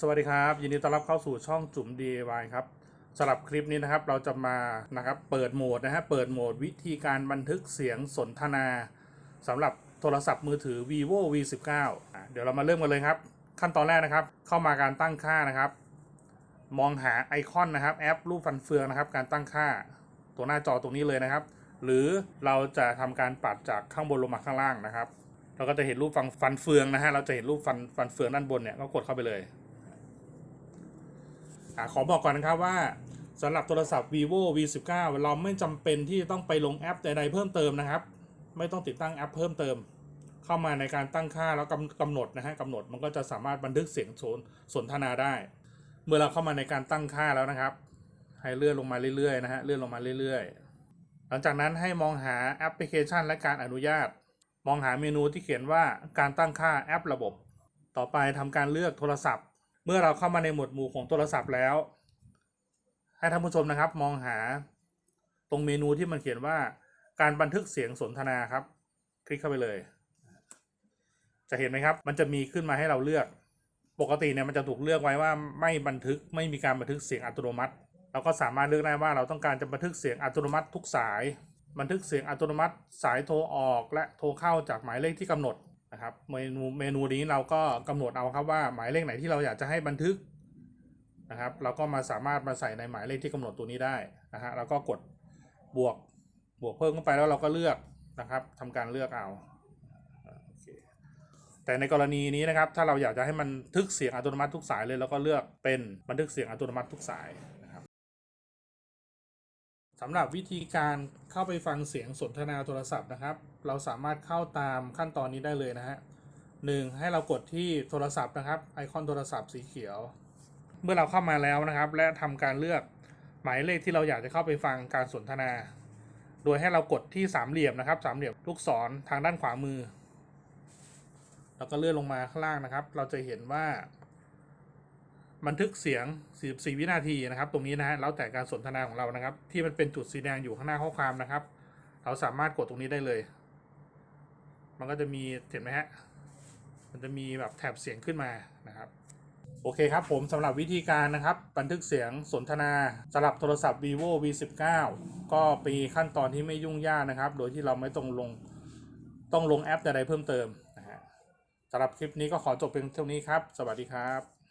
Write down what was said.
สวัสดีครับ ยินดีต้อนรับเข้าสู่ช่องจุ๋ม DIY ครับสำหรับคลิปนี้นะครับเราจะมานะครับเปิดโหมดนะฮะเปิดโหมดวิธีการบันทึกเสียงสนทนาสำหรับโทรศัพท์มือถือ vivo v 1 9เดี๋ยวเรามาเริ่มกันเลยครับ ขั้นตอนแรกนะครับ เข้ามาการตั้งค่านะครับ มองหาไอคอนนะครับแอปรูปฟันเฟืองนะครับ การตั้งค่าตัวหน้าจอตรงนี้เลยนะครับ หรือเราจะทำการปัดจากข้างบนลงมาข้างล่างนะครับ เราก็จะเห็นรูปฟันฟันเฟืองนะฮะเราจะเห็นรูปฟันฟันเฟืองด้านบนเนี่ยก็กดเข้าไปเลย อขอบอกก่อนนะครับว่าสำหรับโทรศัพท์ vivo v 1 9เราไม่จำเป็นที่จะต้องไปลงแอปใดๆเพิ่มเติมนะครับ ไม่ต้องติดตั้งแอปเพิ่มเติม เข้ามาในการตั้งค่าแล้วกำกำหนดนะฮะกำหนดมันก็จะสามารถบันทึกเสียงสนสนทนาได้ เมื่อเราเข้ามาในการตั้งค่าแล้วนะครับ ให้เลื่อนลงมาเรื่อยๆนะฮะเลื่อนลงมาเรื่อยๆ หลังจากนั้นให้มองหาแอปพลิเคชัน และการอนุญาต มองหาเมนูที่เขียนว่าการตั้งค่าแอประบบ ต่อไปทำการเลือกโทรศัพท์ เมื่อเราเข้ามาในหมวดหมู่ของโทรศัพท์แล้ว ให้ท่านผู้ชมนะครับ มองหาตรงเมนูที่มันเขียนว่าการบันทึกเสียงสนทนาครับ คลิกเข้าไปเลย จะเห็นไหมครับ มันจะมีขึ้นมาให้เราเลือก ปกติเนี่ยมันจะถูกเลือกไว้ว่าไม่บันทึกไม่มีการบันทึกเสียงอัตโนมัติ เราก็สามารถเลือกได้ว่าเราต้องการจะบันทึกเสียงอัตโนมัติทุกสาย บันทึกเสียงอัตโนมัติ สายโทรออก และโทรเข้าจากหมายเลขที่กำหนด นะครับเมนูเมนูนี้เราก็กำหนดเอาครับว่าหมายเลขไหนที่เราอยากจะให้บันทึกนะครับ เราก็มาสามารถมาใส่ในหมายเลขที่กำหนดตัวนี้ได้นะฮะแล้วก็กดบวกบวกเพิ่มเข้าไปแล้วเราก็เลือกนะครับทำการเลือกเอาแต่ในกรณีนี้นะครับ ถ้าเราอยากจะให้มันบันทึกเสียงอัตโนมัติทุกสายเลยเราก็เลือกเป็นบันทึกเสียงอัตโนมัติทุกสาย สำหรับวิธีการเข้าไปฟังเสียงสนทนาโทรศัพท์นะครับ เราสามารถเข้าตามขั้นตอนนี้ได้เลยนะฮะหนึ่งให้เรากดที่โทรศัพท์นะครับ ไอคอนโทรศัพท์สีเขียว เมื่อเราเข้ามาแล้วนะครับ และทำการเลือกหมายเลขที่เราอยากจะเข้าไปฟังการสนทนา โดยให้เรากดที่สามเหลี่ยมนะครับสามเหลี่ยมลูกศรทางด้านขวามือ แล้วก็เลื่อนลงมาข้างล่างนะครับ เราจะเห็นว่า บันทึกเสียง 44 วินาทีนะครับ ตรงนี้นะฮะแล้วแต่การสนทนาของเรานะครับ ที่มันเป็นจุดสีแดงอยู่ข้างหน้าข้อความนะครับ เราสามารถกดตรงนี้ได้เลย มันก็จะมีเห็นไหมฮะมันจะมีแบบแถบเสียงขึ้นมานะครับโอเคครับผมสำหรับวิธีการนะครับ บันทึกเสียงสนทนาสำหรับโทรศัพท์ vivo v 1 9ก็ปีขั้นตอนที่ไม่ยุ่งยากนะครับ โดยที่เราไม่ต้องลงต้องลงแอปใดๆเพิ่มเติมนะฮะสำหรับคลิปนี้ก็ขอจบเพียงเท่านี้ครับ สวัสดีครับ